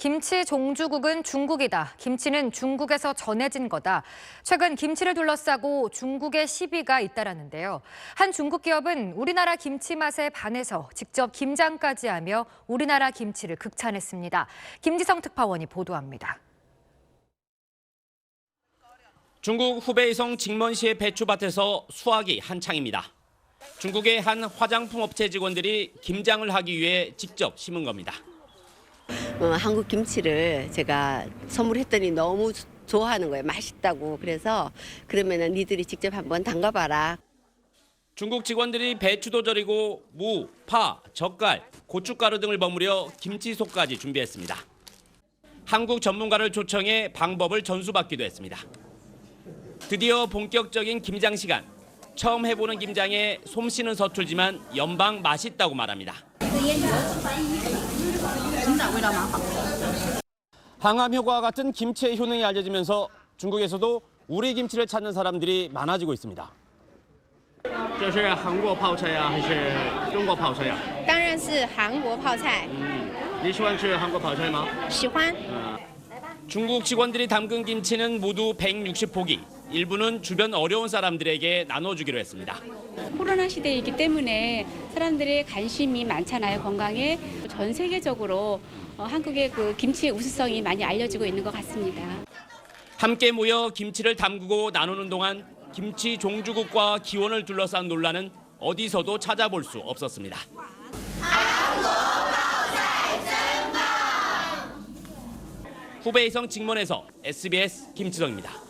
김치 종주국은 중국이다. 김치는 중국에서 전해진 거다. 최근 김치를 둘러싸고 중국의 시비가 잇따랐는데요. 한 중국 기업은 우리나라 김치 맛에 반해서 직접 김장까지 하며 우리나라 김치를 극찬했습니다. 김지성 특파원이 보도합니다. 중국 후베이성 직먼시의 배추밭에서 수확이 한창입니다. 중국의 한 화장품 업체 직원들이 김장을 하기 위해 직접 심은 겁니다. 어, 한국 김치를 제가 선물했더니 너무 좋아하는 거예요. 맛있다고. 그래서 그러면은 니들이 직접 한번 담가봐라. 중국 직원들이 배추도 절이고 무, 파, 젓갈, 고춧가루 등을 버무려 김치속까지 준비했습니다. 한국 전문가를 초청해 방법을 전수받기도 했습니다. 드디어 본격적인 김장 시간. 처음 해보는 김장에 솜씨는 서툴지만 연방 맛있다고 말합니다. 항암 효과와 같은 김치의 효능이 알려지면서 중국에서도 우리 김치를 찾는 사람들이 많아지고 있습니다. 这是韩国泡菜呀，还是中国泡菜呀？当然是韩国泡菜，你喜欢吃韩国泡菜吗？喜欢。 중국 직원들이 담근 김치는 모두 160포기. 일부는 주변 어려운 사람들에게 나눠주기로 했습니다. 코로나 시대이기 때문에 사람들의 관심이 많잖아요 건강에 전 세계적으로 어, 한국의 그 김치의 우수성이 많이 알려지고 있는 것 같습니다. 함께 모여 김치를 담그고 나누는 동안 김치 종주국과 기원을 둘러싼 논란은 어디서도 찾아볼 수 없었습니다. 후베이성 직문에서 SBS 김치성입니다.